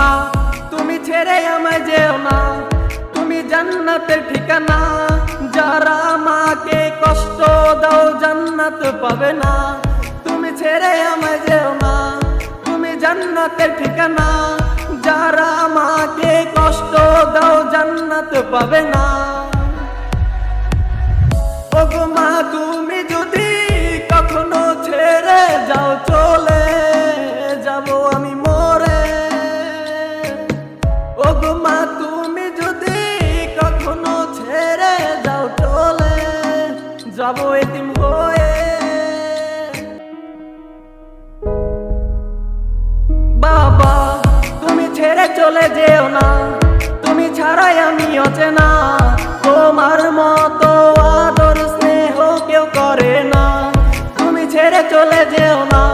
মা, তুমি ছেড়ে আমায় যেও না। তুমি জান্নাতের ঠিকানা, যারা মাকে কষ্ট দাও জান্নাত পাবে না। তুমি ছেড়ে আমায় যেও না। তুমি জান্নাতের ঠিকানা, যারা মাকে কষ্ট দাও জান্নাত পাবে না। যাব এতিম হয়ে। বাবা, তুমি ছেড়ে চলে যেও না। তুমি ছাড়াই আমি অচেনা। তোমার মতো আদর স্নেহ কেউ করে না। তুমি ছেড়ে চলে যেও না।